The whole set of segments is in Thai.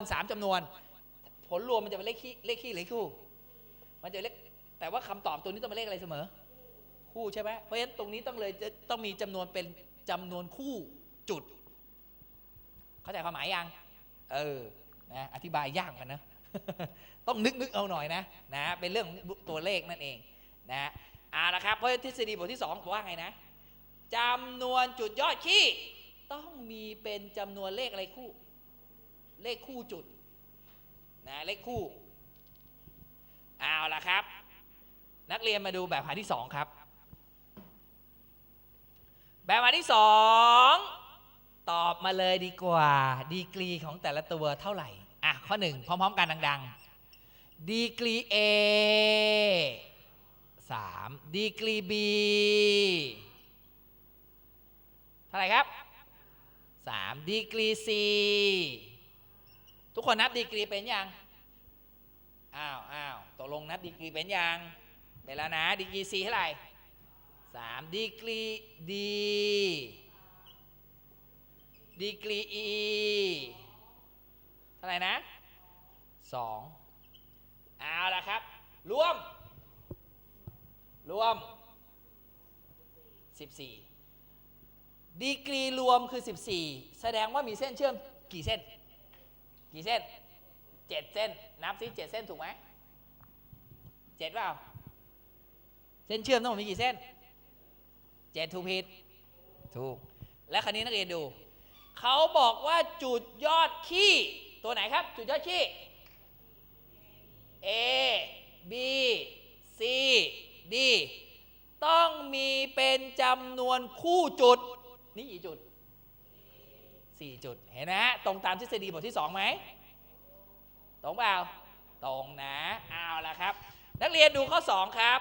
สามจำนวน ผลรวมมันจะเป็นเลขขี้เลขขี้หรือคู่ มันจะเลขแต่ว่าคำตอบตัวนี้ต้องเป็นเลขอะไรเสมอ คู่ใช่ไหมเพราะฉะนั้นตรงนี้ต้องเลยจะต้องมีจำนวนเป็นจำนวนคู่จุด เข้าใจความหมายยังเออนะอธิบายยากเหมือนกันนะ ต้องนึกนึกเอาหน่อยนะนะเป็นเรื่องตัวเลขนั่นเองนะเอาละครับเพราะทฤษฎีบทที่สองบอกว่าไงนะจำนวนจุดยอดขี้ต้องมีเป็นจำนวนเลขอะไรคู่ เลขคู่จุดนะเลขคู่เอาละครับ นักเรียนมาดูแบบหาที่สองครับ แบบหาที่สองตอบมาเลยดีกว่า ดีกรีของแต่ละตัวเท่าไหร่ อะ ข้อหนึ่งพร้อม ๆ กันดัง ๆ ดีกรี A 3ดีกรี B เท่าไหร่ครับ 3 ดีกรี C ทุกคนนับดีกรีเป็นยังอ้าวอ้าวตกลงนับดีกรีเป็นยังเป็นแล้วนะดีกรี C เท่าไหร่3ดีกรี D ดีกรี E เท่าไหร่นะ2เอาละครับ รวม รวม 14 ดีกรีรวมคือ 14 แสดงว่ามีเส้นเชื่อมกี่เส้น กี่เส้น7เส้น นับซิ7เส้นถูกไหมเจ็ดเปล่าเส้นเชื่อมทั้งหมดมีกี่เส้นเจ็ดถูกผิดถูก และคราวนี้นักเรียนดู เขาบอกว่าจุดยอดขี้ตัวไหนครับ จุดยอดขี้ A B C D ต้องมีเป็นจำนวนคู่จุด นี่กี่จุด 4 จุด เห็นไหมฮะตรงตามทฤษฎีบทที่2ไหม ตรงเปล่า ตรงนะเอาละครับ นักเรียนดูข้อ 2 ครับ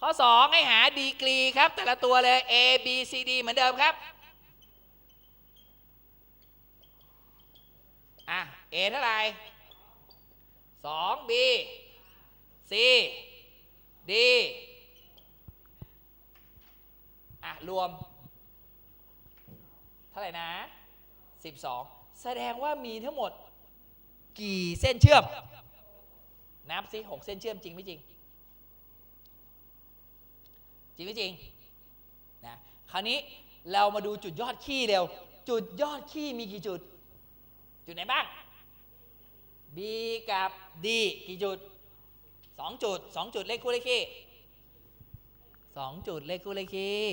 ข้อ 2 ให้หาดีกรีครับ แต่ละตัวเลย A B C D เหมือนเดิมครับอะ A เท่าไหร่ 2 B C D อะ รวม ท่าไหร่นะ 12 แสดงว่ามีทั้งหมดกี่เส้นเชื่อม นับซิ6เส้นเชื่อมจริงไม่จริง จริงไม่จริงนะคราวนี้เรามาดูจุดยอดขี้เร็ว จุดยอดขี้มีกี่จุด จุดไหนบ้าง B กับ D กี่จุด 2 จุด 2 จุดเลขคู่เลขขี้2จุดเลขคู่เลขขี้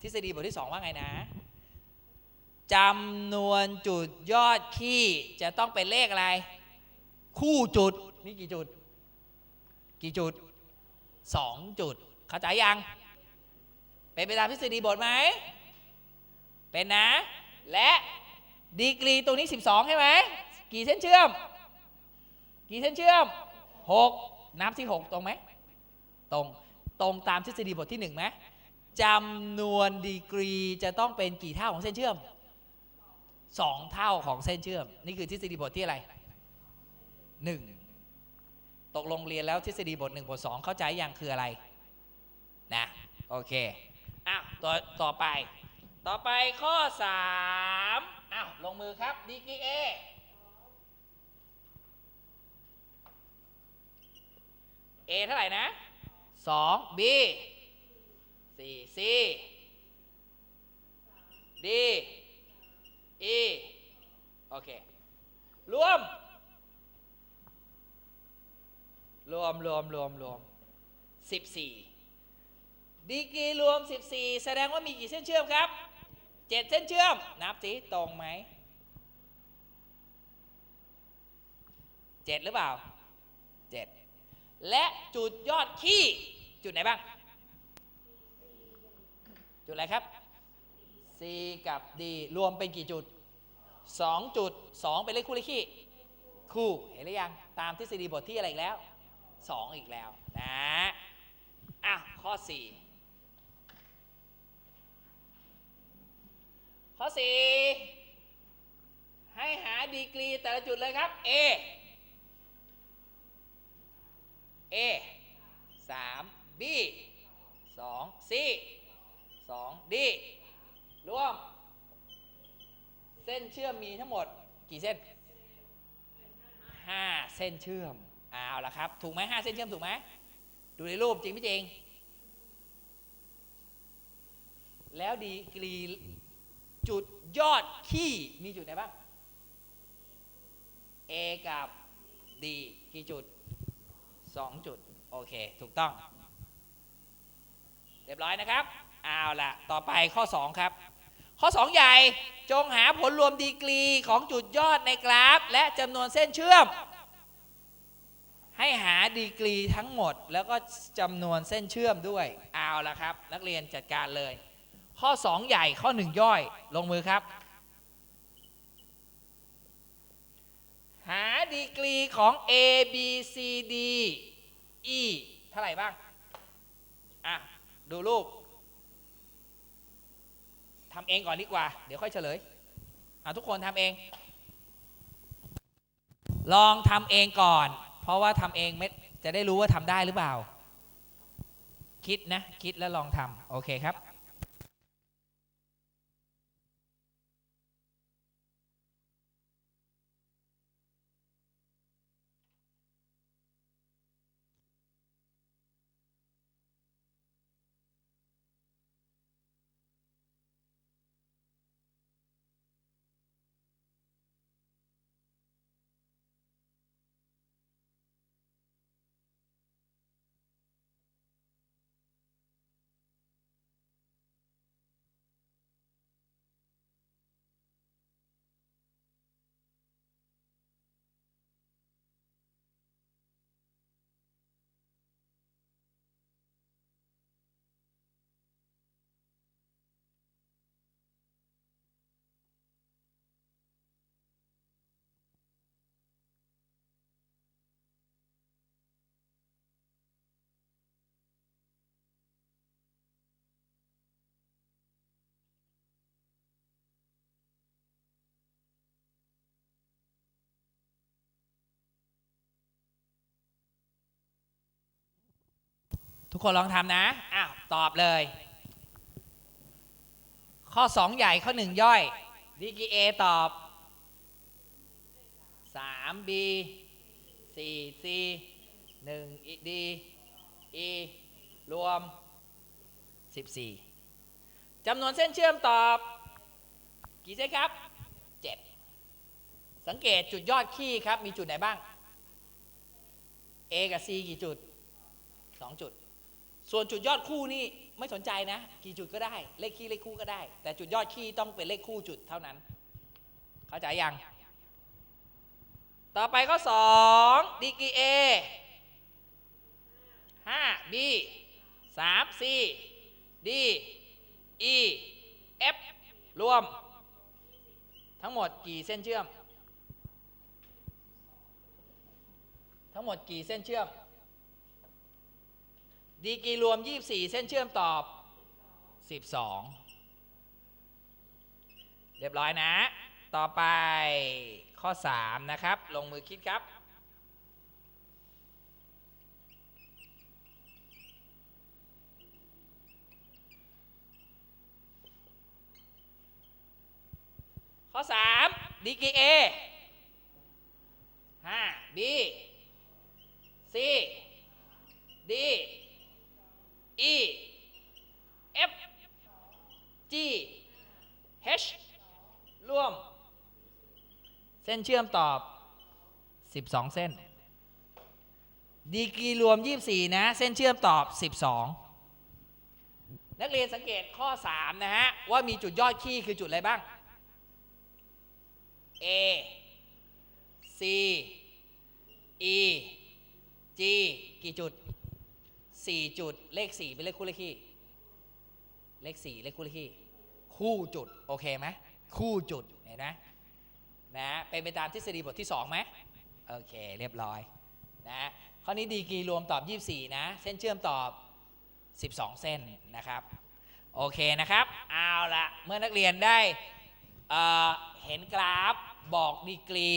ทฤษฎีบทที่ 2 ว่าไงนะ จำนวนจุดยอดขี้จะต้องเป็นเลขอะไร คู่จุดมีกี่จุด กี่จุด2จุด เข้าใจยัง เป็นไปตามทฤษฎีบทไหม เป็นนะ และดีกรีตัวนี้ 12 ใช่ไหม กี่เส้นเชื่อม กี่เส้นเชื่อม 6 นับที่ 6 ตรงไหม ตรง ตรงตามทฤษฎีบทที่1ไหมจำนวนดีกรีจะต้องเป็นกี่เท่าของเส้นเชื่อม 2เท่าของเส้นเชื่อม นี่คือทฤษฎีบทที่อะไร1ตกลงเรียนแล้วทฤษฎีบท1บท2เข้าใจอยังคืออะไรนะโอเคอ้าวต่อต่อไป ต่อไปข้อ3อ้าวลงมือครับดีกรีเอ A เท่าไหร่นะ2 B 4 C D E โอเค รวม รวมรวมรวมรวม14ดีกรีรวม 14 แสดงว่ามีกี่เส้นเชื่อมครับ 7 เส้นเชื่อม นับสิตรงไหม 7 หรือเปล่า 7 และจุดยอดขี้ จุดไหนบ้าง จุดอะไรครับ C กับ D รวมเป็นกี่จุด 2จุด2เป็นเลขคู่เลขขี้คู่เห็นหรือยัง ตามทฤษฎีบทที่อะไรอีกแล้ว 2 อีกแล้วนะอะข้อ 4 ข้อ 4 ให้หาดีกรีแต่ละจุดเลยครับ A A 3 B 2 C 2 D รวม เส้นเชื่อมมีทั้งหมดกี่เส้นห้าเส้นเชื่อมเอาละครับ ถูกไหมห้าเส้นเชื่อมถูกไหมดูในรูปจริงไม่จริง แล้วดีกรีจุดยอดขี้มีจุดไหนบ้าง A กับ D กี่จุด 2 จุด โอเค ถูกต้อง เรียบร้อยนะครับ เอาละต่อไปข้อ 2 ครับ ข้อ 2 ใหญ่จงหาผลรวมดีกรีของจุดยอดในกราฟ และจำนวนเส้นเชื่อม ให้หาดีกรีทั้งหมด แล้วก็จำนวนเส้นเชื่อมด้วยเอาละครับ นักเรียนจัดการเลย ข้อ 2 ใหญ่ข้อ 1 ย่อยลงมือครับ หาดีกรีของ A B C D E เท่าไหร่บ้างอะดูรูป ทำเองก่อนดีกว่า เดี๋ยวค่อยเฉลยอะทุกคนทำเอง ลองทำเองก่อน เพราะว่าทำเองไม่จะได้รู้ว่าทำได้หรือเปล่า คิดนะ คิดแล้วลองทำโอเคครับ ทุกคนลองทำนะอ้าวตอบเลย ข้อ 2 ใหญ่ข้อ 1 ย่อยดีกีเอตอบ 3 B 4 C 1 D E รวม 14จำนวนเส้นเชื่อมตอบ กี่เส้นครับ 7 สังเกตจุดยอดขี้ครับ มีจุดไหนบ้าง A กับ C กี่จุด 2 จุด ส่วนจุดยอดคู่นี่ไม่สนใจนะ กี่จุดก็ได้ เลขคี่เลขคู่ก็ได้ แต่จุดยอดคี่ต้องเป็นเลขคู่จุดเท่านั้น เข้าใจยัง ต่อไปข้อ2ดีกรี A 5 B 3 C D E F รวม ทั้งหมดกี่เส้นเชื่อม ทั้งหมดกี่เส้นเชื่อม ดีกีรวม 24 เส้นเชื่อมตอบ 12 เรียบร้อยนะ ต่อไปข้อ 3 นะครับ ลงมือคิดครับข้อ 3 ดีกรี A 5 B C D E F G H ร่วม เส้นเชื่อมตอบ 12 เส้น ดีกรีรวม 24 นะ เส้นเชื่อมตอบ 12 นักเรียนสังเกตข้อ 3 นะฮะ ว่ามีจุดยอดขี้คือจุดอะไรบ้าง A C E G กี่จุด 4 จุด เลข 4 เป็นเลขคู่เลขคี่เลข 4 เลขคู่เลขคี่ คู่จุดโอเคไหมคู่จุดเห็นไหมนะเป็นไปตามทฤษฎีบทที่2ไหมโอเคเรียบร้อยนะข้อนี้ดีกรีรวมตอบ 24 นะ เส้นเชื่อมตอบ 12 เส้นนะครับโอเคนะครับเอาละเมื่อนักเรียนได้เเห็นกราฟบอกดีกรี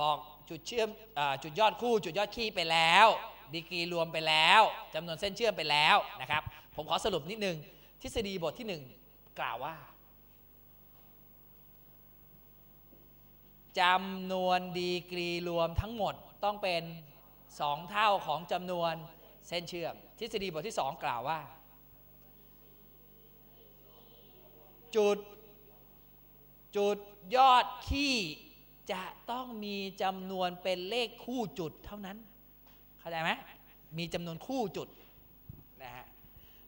บอกจุดเชื่อมอจุดยอดคู่จุดยอดคี่ไปแล้ว ดีกรีรวมไปแล้วจำนวนเส้นเชื่อมไปแล้วนะครับผมขอสรุปนิดนึงทฤษฎีบทที่ 1 กล่าวว่าจำนวนดีกรีรวมทั้งหมดต้องเป็น2เท่าของจำนวนเส้นเชื่อม ทฤษฎีบทที่2กล่าวว่า จุด จุดยอดขี้จะต้องมีจำนวนเป็นเลขคู่จุดเท่านั้น เข้าใจไหมมีจำนวนคู่จุด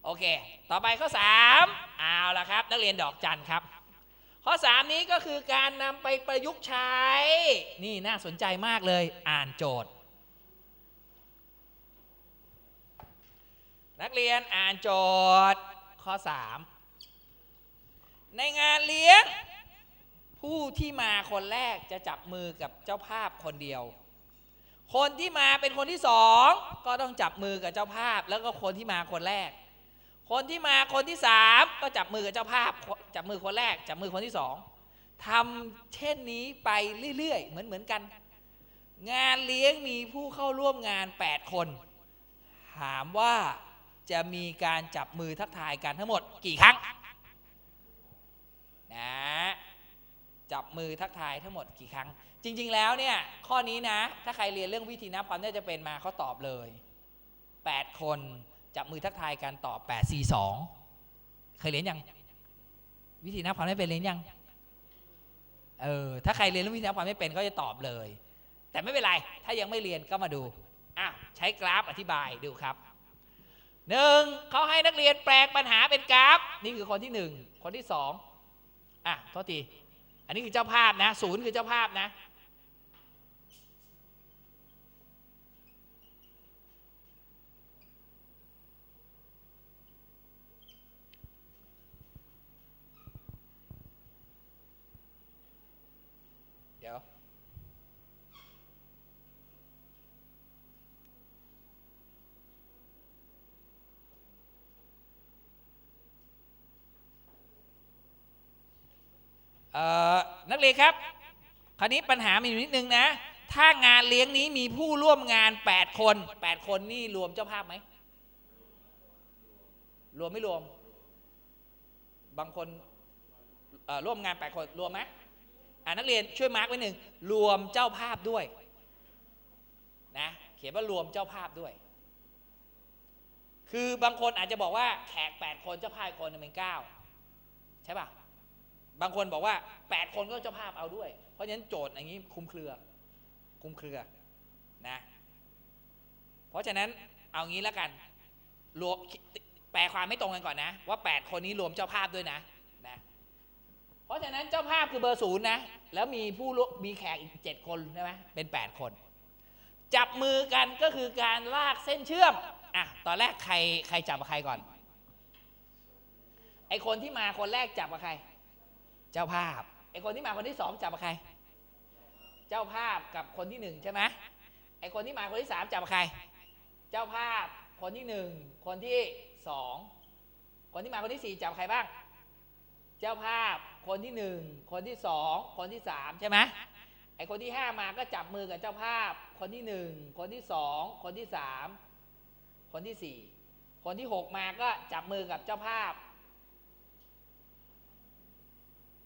โอเค ต่อไปข้อ3เอาละครับ นักเรียนดอกจันครับ ข้อ 3 นี้ก็คือการนำไปประยุกต์ใช้ นี่น่าสนใจมากเลย อ่านโจทย์ นักเรียนอ่านโจทย์ ข้อ 3 ในงานเลี้ยง ผู้ที่มาคนแรกจะจับมือกับเจ้าภาพคนเดียวคนที่มาเป็นคนที่สองก็ต้องจับมือกับเจ้าภาพ แล้วก็คนที่มาคนแรก คนที่มาคนที่สามก็จับมือกับเจ้าภาพ จับมือคนแรก จับมือคนที่สองทำเช่นนี้ไปเรื่อยๆ เหมือนเหมือนกัน งานเลี้ยงมีผู้เข้าร่วมงาน 8 คน ถามว่าจะมีการจับมือทักทายกันทั้งหมดกี่ครั้งนะจับมือทักทายทั้งหมดกี่ครั้ง จริง ๆ แล้วเนี่ยข้อนี้นะ ถ้าใครเรียนเรื่องวิธีนับความน่าจะเป็นมาเขาตอบเลย 8 คน จับมือทักทายกันตอบ8 4 2 เคยเรียนยัง วิธีนับความไม่เป็นเรียนยังเออถ้าใครเรียนเรื่องวิธีนับความไม่เป็นก็จะตอบเลย แต่ไม่เป็นไร ถ้ายังไม่เรียนก็มาดูอะใช้กราฟอธิบายดูครับหนึ่งเขาให้นักเรียนแปลงปัญหาเป็นกราฟ นี่คือคนที่หนึ่งคนที่สองอะโทษทีอันนี้คือเจ้าภาพนะศูนย์คือเจ้าภาพนะ นักเรียนครับ คราวนี้ปัญหามีอยู่นิดนึงนะ ถ้างานเลี้ยงนี้มีผู้ร่วมงาน 8 คน 8 คนนี่รวมเจ้าภาพไหม รวมไม่รวม บางคนร่วมงาน 8 คนรวมไหมอ่านักเรียนช่วยมาร์กไว้หนึ่งรวมเจ้าภาพด้วยนะเขียนว่ารวมเจ้าภาพด้วย คือบางคนอาจจะบอกว่าแขก 8 คนเจ้าภาพคนหนึ่งเป็น9ใช่ป่ะ บางคนบอกว่า 8 คนก็เจ้าภาพเอาด้วย เพราะฉะนั้นโจทย์อย่างนี้คลุมเครือคลุมเครือนะ เพราะฉะนั้นเอางี้แล้วกันรวมแปลความไม่ตรงกันก่อนนะ ว่า 8 คนนี้รวมเจ้าภาพด้วยนะนะเพราะฉะนั้นเจ้าภาพคือเบอร์ศูนย์นะแล้วมีผู้มมีแขกอีก 7 คนใช่ไหมเป็น 8 คน จับมือกันก็คือการลากเส้นเชื่อมอะตอนแรกใครใครจับกับใครก่อนไอคนที่มาคนแรกจับกับใคร เจ้าภาพไอคนที่มาคนที่สองจับใคร เจ้าภาพกับคนที่หนึ่งใช่ไหมไอคนที่มาคนที่สามจับกับใคร เจ้าภาพคนที่หนึ่งคนที่สองคนที่มาคนที่สี่จับใครบ้าง เจ้าภาพคนที่หนึ่งคนที่สองคนที่สามใช่ไหมไอคนที่ห้ามาก็จับมือกับเจ้าภาพ คนที่หนึ่งคนที่สองคนที่สามคนที่สี่คนที่หกมาก็จับมือกับเจ้าภาพ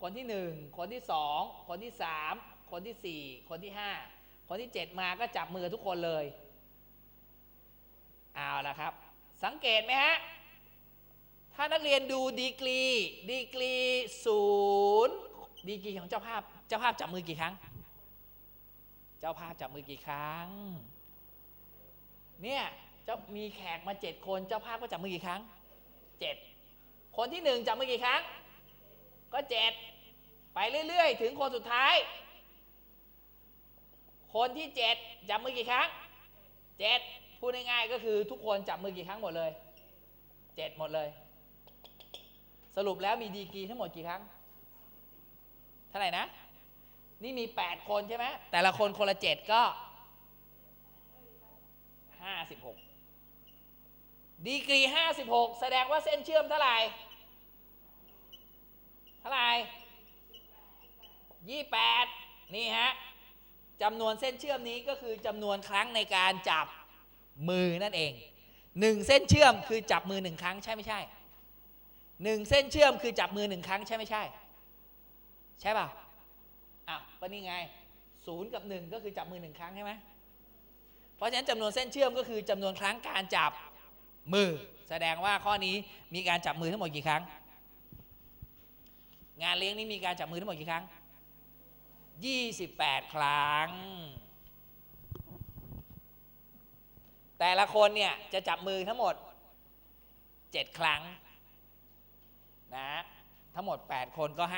คนที่หนึ่งคนที่สองคนที่สามคนที่สี่คนที่ห้าคนที่เจ็ดมาก็จับมือทุกคนเลยเอาละครับ สังเกตไหมฮะถ้านักเรียนดูดีกรีดีกรีศูนย์ดีกรีของเจ้าภาพเจ้าภาพจับมือกี่ครั้ง เจ้าภาพจับมือกี่ครั้งเนี่ยเจ้ามีแขกมาเจ็ดคนเจ้าภาพก็จับมือกี่ครั้งเจ็ดคนที่หนึ่งจับมือกี่ครั้ง ก็เจ็ด ไปเรื่อยๆ ถึงคนสุดท้าย คนที่เจ็ดจับมือกี่ครั้งเจ็ดพูดง่ายๆก็คือทุกคนจับมือกี่ครั้งหมดเลยเจ็ดหมดเลย สรุปแล้วมีดีกรีทั้งหมดกี่ครั้ง เท่าไหร่นะ นี่มี8คนใช่ไหมแต่ละคนคนละเจ็ดก็56ดีกรี56แสดงว่าเส้นเชื่อมเท่าไหร่ เท่าไหร่ ยี่แปดนี่ฮะจำนวนเส้นเชื่อมนี้ก็คือจำนวนครั้งในการจับมือนั่นเองหนึ่งเส้นเชื่อมคือจับมือหนึ่งครั้งใช่ไม่ใช่หนึ่งเส้นเชื่อมคือจับมือหนึ่งครั้งใช่ไม่ใช่ ใช่เปล่าอะก็นี่ไงศูนย์กับหนึ่งก็คือจับมือหนึ่งครั้งใช่ไหมเพราะฉะนั้นจำนวนเส้นเชื่อมก็คือจำนวนครั้งการจับมือ แสดงว่าข้อนี้มีการจับมือทั้งหมดกี่ครั้ง งานเลี้ยงนี้มีการจับมือทั้งหมดกี่ครั้ง 28 ครั้ง แต่ละคนเนี่ยจะจับมือทั้งหมด 7 ครั้งนะทั้งหมด 8 คนก็ 56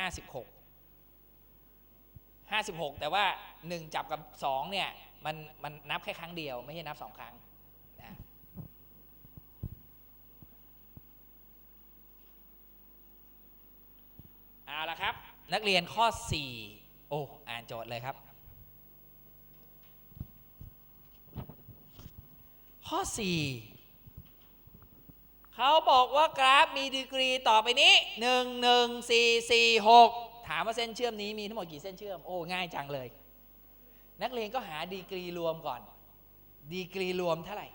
56 แต่ว่า 1 จับกับ 2 เนี่ยมันมันนับแค่ครั้งเดียว ไม่ใช่นับ 2 ครั้งนะเอาละครับ นักเรียนข้อ 4 อ้อ่านโจทย์เลยครับ ข้อ 4 เขาบอกว่ากราฟมีดีกรีต่อไปนี้ 1 1 4 4 6 ถามว่าเส้นเชื่อมนี้มีทั้งหมดกี่เส้นเชื่อม โอ้ง่ายจังเลย นักเรียนก็หาดีกรีรวมก่อน ดีกรีรวมเท่าไหร่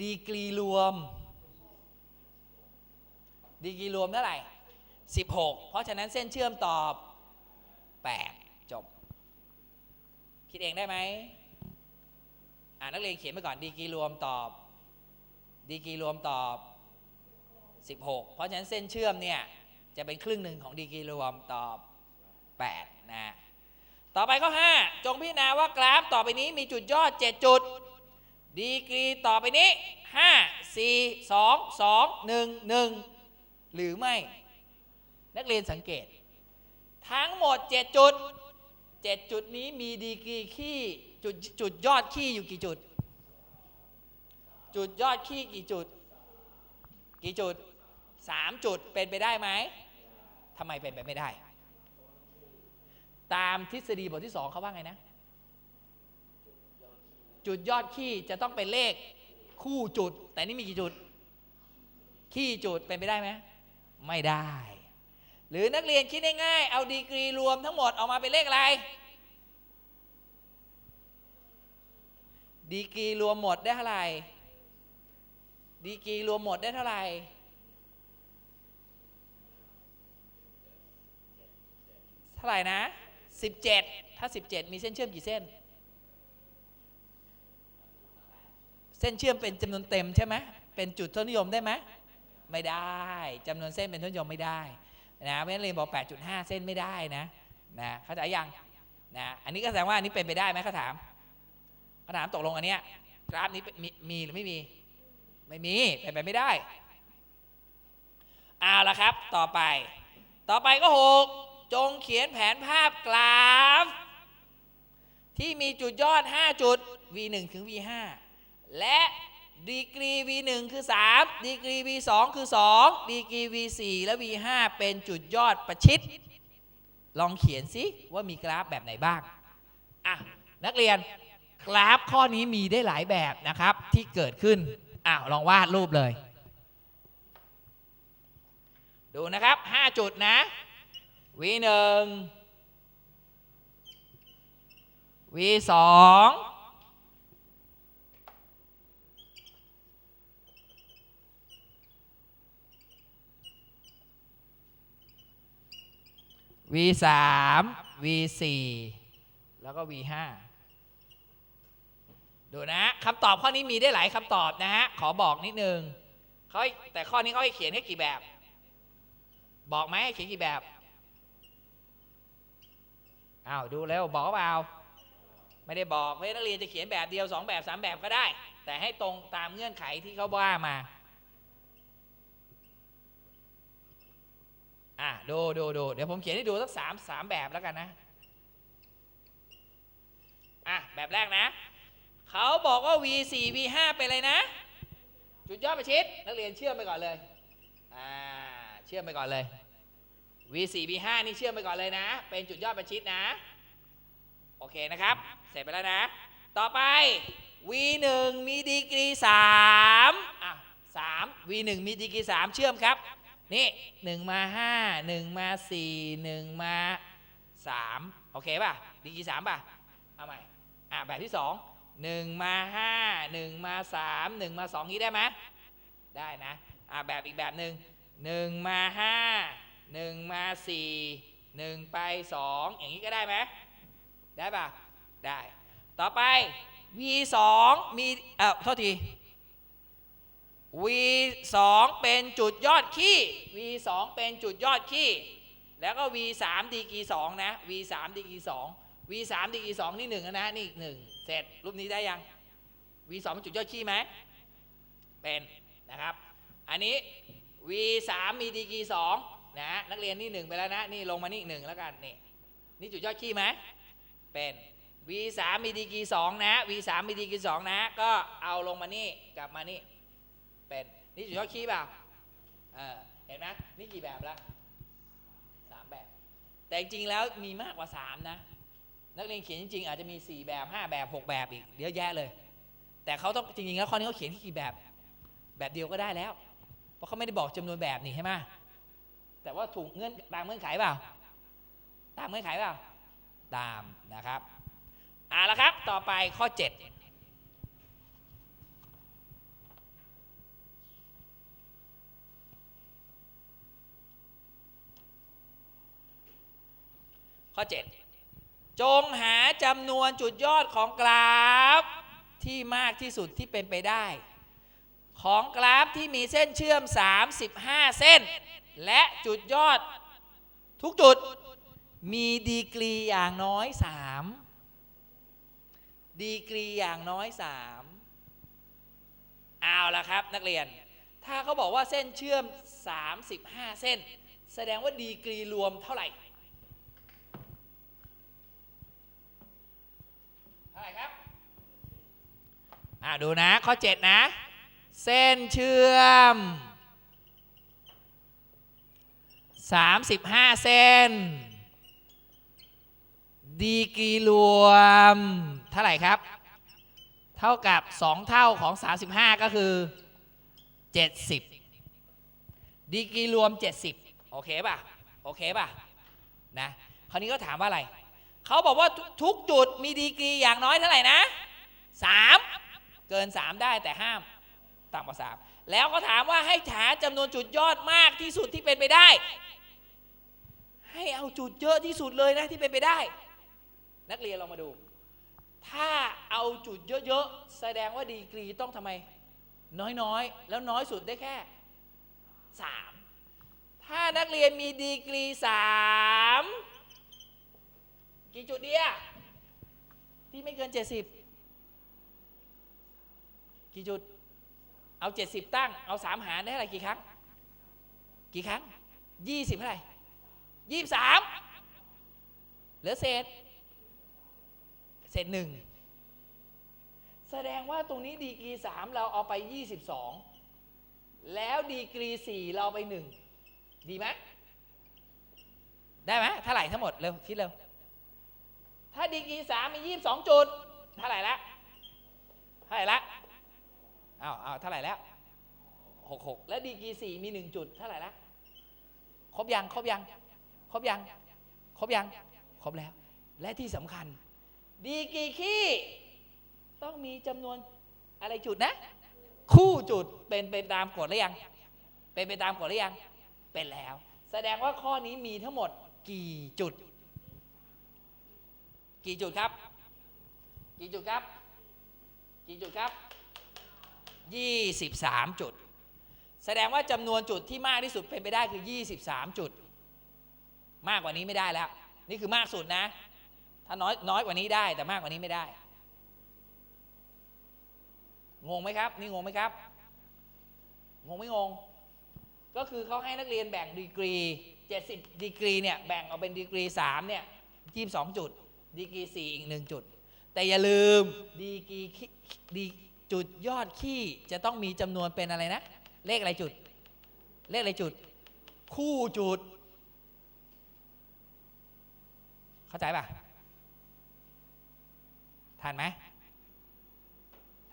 ดีกรีรวม ดีกรีรวมเท่าไหร่ 16 เพราะฉะนั้นเส้นเชื่อมตอบ 8 จบ คิดเองได้ไหมอ่านักเรียนเขียนไปก่อนดีกรีรวมตอบ ดีกรีรวมตอบ 16 เพราะฉะนั้นเส้นเชื่อมเนี่ยจะเป็นครึ่งหนึ่งของดีกรีรวมตอบ 8 นะต่อไปก็5จงพิจารณาว่ากราฟต่อไปนี้มีจุดยอด 7 จุด ดีกรีต่อไปนี้ 5 4 2 2 1 1 หรือไม่ นักเรียนสังเกต ทั้งหมด 7 จุด 7 จุดนี้มีดีกรีขี้จุดจุดยอดขี้อยู่กี่จุด จุดยอดขี้กี่จุด กี่จุด 3 จุดเป็นไปได้ไหมทำไมเป็นไปไม่ได้ ตามทฤษฎีบทที่2เขาว่าไงนะ จุดยอดขี้จะต้องเป็นเลขคู่จุด แต่นี่มีกี่จุด ขี้จุดเป็นไปได้ไหมไม่ได้ หรือนักเรียนคิดง่ายๆเอาดีกรีรวมทั้งหมดออกมาเป็นเลขอะไร ดีกรีรวมหมดได้เท่าไหร่ ดีกรีรวมหมดได้เท่าไหร่เท่าไหร่นะ 17 ถ้า 17 มีเส้นเชื่อมกี่เส้น เส้นเชื่อมเป็นจำนวนเต็มใช่ไหมเป็นจุดทศนิยมได้ไหมไม่ได้จำนวนเส้นเป็นทศนิยมไม่ได้ นะเพราะฉะนั้นเรียบอก 8.5 เส้นไม่ได้นะนะเข้าใจยังนะอันนี้ก็แสดงว่าอันนี้เป็นไปได้ไหมเขาถามเขาถามตกลงอันเนี้ยกราฟนี้มีมีหรือไม่มี ไม่มีเป็นไปไม่ได้เอาละครับต่อไป ต่อไปก็หกจงเขียนแผนภาพกราฟ ที่มีจุดยอด 5 จุด v1 ถึง v5 และ ดีกรี v1 คือ 3 ดีกรี v2 คือ 2 ดีกรี v4 และ v5 เป็นจุดยอดประชิด ลองเขียนสิว่ามีกราฟแบบไหนบ้าง อะ นักเรียนกราฟข้อนี้มีได้หลายแบบนะครับที่เกิดขึ้น อ้าว ลองวาดรูปเลย ดูนะครับ 5 จุดนะ v1 v2 v3 v4 แล้วก็ v5 ดูนะคำตอบข้อนี้มีได้หลายคำตอบนะฮะ ขอบอกนิดนึงเขาแต่ข้อนี้เขาให้เขียนแค่กี่แบบ บอกไหมให้เขียนกี่แบบอ้าวดูแล้วบอกเปล่าไม่ได้บอกเพราะนักเรียนจะเขียนแบบเดียว 2 แบบ 3 แบบก็ได้ แต่ให้ตรงตามเงื่อนไขที่เขาว่ามา อะดูดูดูเดี๋ยวผมเขียนให้ดูสักสามสามแบบแล้วกันนะอะแบบแรกนะ เขาบอกว่า V4 V5 เป็นอะไรนะ จุดยอดประชิดนักเรียนเชื่อมไปก่อนเลยอ่าเชื่อมไปก่อนเลย V4 V5 นี่เชื่อมไปก่อนเลยนะ เป็นจุดยอดประชิดนะ โอเคนะครับ เสร็จไปแล้วนะ ต่อไป V1 มีดีกรี3อะ3 V1 มีดีกรี3เชื่อมครับ นี่หนึ่งมาห้าหนึ่งมาสี่หนึ่งมาสามโอเคป่ะดีกีสามป่ะเอาใหม่อะแบบที่สองหนึ่งมาห้าหนึ่งมาสามหนึ่งมาสองนี้ได้ไหมได้นะอะแบบอีกแบบหนึ่งหนึ่งมาห้าหนึ่งมาสี่หนึ่งไปสองอย่างนี้ก็ได้ไหมได้ป่ะได้ ต่อไป v สองมีเอ่อโทษที v สองเป็นจุดยอดขี้ v สองเป็นจุดยอดขี้ แล้วก็ v สามดีกีสองนะ v สามดีกีสอง v สามดีกีสองนี่หนึ่งนะนี่อีกหนึ่งเสร็จรูปนี้ได้ยัง v สองเป็นจุดยอดขี้ไหมเป็นนะครับ อันนี้ v สามมีดีกีสองนะนักเรียนนี่หนึ่งไปแล้วนะนี่ลงมานี่อีกหนึ่งแล้วกันนี่นี่จุดยอดขี้ไหมเป็น v สามมีดีกีสองนะ v สามมีดีกีสองนะ ก็เอาลงมานี่กลับมานี่ เป็นนี่จุดยอดขี้เปล่าเออเห็นไหมนี่กี่แบบละสามแบบ แต่จริงๆแล้วมีมากกว่าสามนะ นักเรียนเขียนจริงๆอาจจะมี4แบบ5แบบ6แบบอีกเยอะแยะเลย แต่เขาต้องจริงๆแล้วข้อนี้เขาเขียนที่กี่แบบ แบบเดียวก็ได้แล้ว เพราะเขาไม่ได้บอกจำนวนแบบนี่ใช่ไหมแต่ว่าถูกเงื่อนตามเงื่อนไขเปล่า ตามเงื่อนไขเปล่า ตามนะครับเอาละครับ ต่อไปข้อ7 ข้อ 7 จงหาจำนวนจุดยอดของกราฟที่มากที่สุดที่เป็นไปได้ ของกราฟที่มีเส้นเชื่อม 35 เส้น และจุดยอดทุกจุดมีดีกรีอย่างน้อย 3 ดีกรีอย่างน้อย 3 เอาละครับนักเรียน ถ้าเขาบอกว่าเส้นเชื่อม 35 เส้น แสดงว่าดีกรีรวมเท่าไหร่ เท่าไหร่ครับ อ่าดูนะ ข้อ 7 นะ เส้นเชื่อม 35 เส้น ดีกรีรวม เท่าไหร่ครับ เท่ากับ 2 เท่าของ 35 ก็คือ 70 ดีกรีรวม 70 โอเคป่ะ โอเคป่ะ นะ คราวนี้ก็ถามว่าอะไร เขาบอกว่าทุกจุดมีดีกรีอย่างน้อยเท่าไหร่นะ3เกิน3ได้แต่ห้ามต่ำกว่า3แล้วก็ถามว่าให้หาจำนวนจุดยอดมากที่สุดที่เป็นไปได้ ให้เอาจุดเยอะที่สุดเลยนะที่เป็นไปได้ นักเรียนลองมาดู ถ้าเอาจุดเยอะๆแสดงว่าดีกรีต้องทำไม น้อยๆ แล้วน้อยสุดได้แค่3ถ้านักเรียนมีดีกรี3 กี่จุดเดียที่ไม่เกิน70กี่จุด เอา70ตั้ง เอา3หารได้เท่าไรกี่ครั้ง กี่ครั้ง20เท่าไหร่23เหลือเศษ เศษหนึ่งแสดงว่าตรงนี้ดีกรี3เราเอาไป22แล้วดีกรี4เราเอาไป1ดีไหมได้ไหมเท่าไหร่ทั้งหมดเร็วคิดเร็ว ถ้าดีกีสามมียี่สิบสองจุดเท่าไหร่ละเท่าไหร่ละอ้าวอ้าวเท่าไหร่แล้วหกหกแล้วดีกีสี่มีหนึ่งจุดเท่าไหร่ละครบยังครบยังครบยังครบยังครบแล้ว และที่สำคัญ ดีกีขี้ต้องมีจำนวนอะไรจุดนะ คู่จุดเป็นไปตามกฎหรือยัง เป็นไปตามกฎหรือยัง เป็นแล้ว แสดงว่าข้อนี้มีทั้งหมดกี่จุด กี่จุดครับ กี่จุดครับ กี่จุดครับ 23 จุด แสดงว่าจำนวนจุดที่มากที่สุดเป็นไปได้คือ 23 จุด มากกว่านี้ไม่ได้แล้ว นี่คือมากสุดนะ ถ้าน้อยน้อยกว่านี้ได้แต่มากกว่านี้ไม่ได้ งงไหมครับ นี่งงไหมครับ งงไม่งง ก็คือเขาให้นักเรียนแบ่งดีกรี 70 ดีกรีเนี่ยแบ่งออกเป็นดีกรี3เนี่ย22 จุด ดีกรี4อีก1จุด แต่อย่าลืมดีกีดีจุดยอดขี้จะต้องมีจำนวนเป็นอะไรนะ เลขอะไรจุด เลขอะไรจุด คู่จุด เข้าใจป่ะทันไหม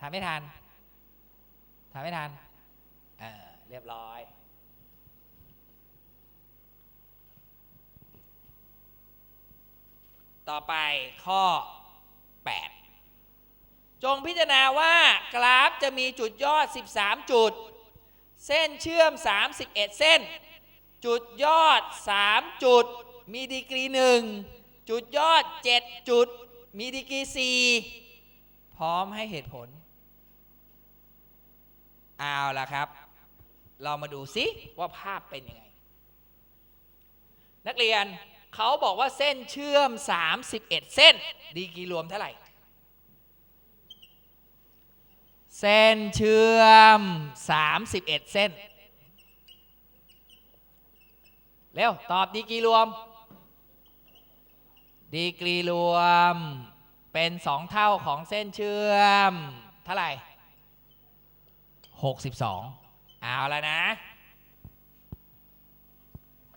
ทันไม่ทันทันไม่ทันเออเรียบร้อย ต่อไปข้อ 8 จงพิจารณาว่ากราฟจะมีจุดยอด 13 จุด เส้นเชื่อม 31 เส้น จุดยอด 3 จุด มีดีกรีหนึ่งจุดยอดเจ็ดจุด มีดีกรีสี่พร้อมให้เหตุผล เอาละครับ เรามาดูซิว่าภาพเป็นยังไง นักเรียน เขาบอกว่าเส้นเชื่อม 31 เส้น ดีกรีรวมเท่าไหร่ เส้นเชื่อม 31 เส้น เร็ว ตอบดีกรีรวม ดีกรีรวม เป็นสองเท่าของเส้นเชื่อม เท่าไหร่ 62 เอาแล้วนะ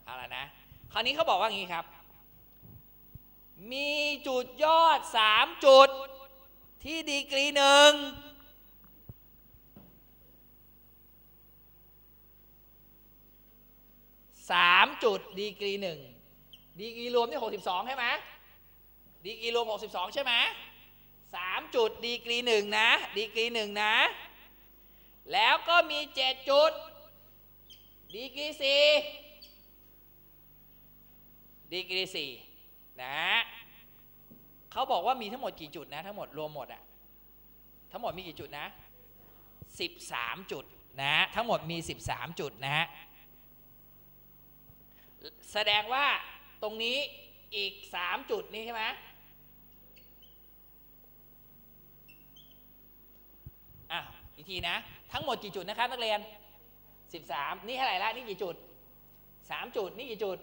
เอาแล้วนะ ค ราวนี้เขาบอกว่าอย่างนี้ครับ มีจุดยอด3จุดที่ดีกรีหนึ่งสามจุดดีกรีหนึ่งดีกรีรวมที่หกสิบสองใช่ไหมดีกรีรวมหกสิบสองใช่ไหมสามจุดดีกรีหนึ่งนะดีกรีหนึ่งนะ แล้วก็มีเจ็ดจุดดีกรีสี่ ดีกรีสี่นะเขาบอกว่ามีทั้งหมดกี่จุดนะ ทั้งหมดรวมหมดอะทั้งหมดมีกี่จุดนะสิบสามจุดนะทั้งหมดมีสิบสามจุดนะฮะแสดงว่าตรงนี้อีก 3 จุดนี้ใช่ไหมอะอีกทีนะ ทั้งหมดกี่จุดนะครับนักเรียน 13 นี่เท่าไหร่ละนี่กี่จุด 3 จุด นี่กี่จุด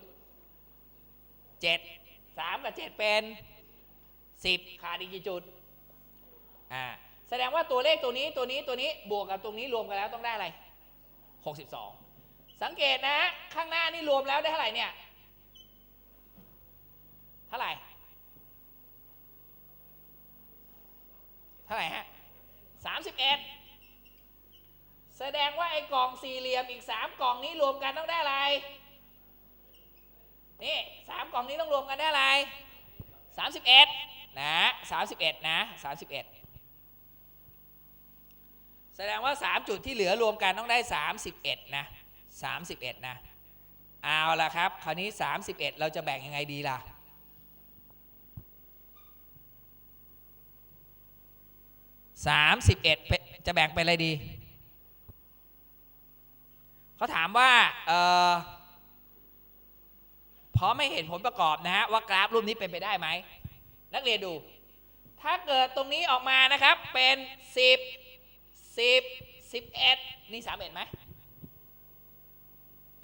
7 3กับ7เป็น10ขาดอีกกี่จุดอ่าแสดงว่าตัวเลขตัวนี้ตัวนี้ตัวนี้บวกกับตรงนี้รวมกันแล้วต้องได้อะไร62สังเกตนะข้างหน้านี่รวมแล้วได้เท่าไหร่เนี่ยเท่าไหร่เท่าไหร่ฮะสามสิบเอ็ดแสดงว่าไอ้กล่องสี่เหลี่ยมอีกสามกล่องนี้รวมกันต้องได้อะไร นี่สามกล่องนี้ต้องรวมกันได้อะไรสามสิบเอ็ดนะสามสิบเอ็ดนะสามสิบเอ็ดแสดงว่าสามจุดที่เหลือรวมกันต้องได้สามสิบเอ็ดนะ31นะเอาละครับ คราวนี้31เราจะแบ่งยังไงดีล่ะ31เป็นจะแบ่งเป็นอะไรดี เขาถามว่าเออ พร้อมไม่เห็นผลประกอบนะฮะว่ากราฟรูปนี้เป็นไปได้ไหมนักเรียนดู ถ้าเกิดตรงนี้ออกมานะครับเป็น 10 10 11 นี่31ไหม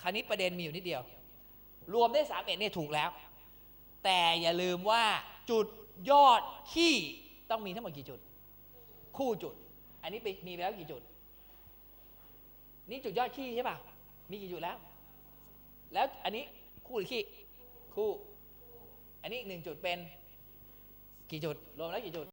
คราวนี้ประเด็นมีอยู่นิดเดียว รวมได้สามเอ็ดเนี่ยถูกแล้ว แต่อย่าลืมว่าจุดยอดขี้ต้องมีทั้งหมดกี่จุด คู่จุด อันนี้มีไปแล้วกี่จุด นี่จุดยอดขี้ใช่ป่ะมีกี่จุดแล้ว แล้วอันนี้คู่หรือขี้ คู่ อันนี้อีกหนึ่งจุดเป็นกี่จุด รวมแล้วกี่จุด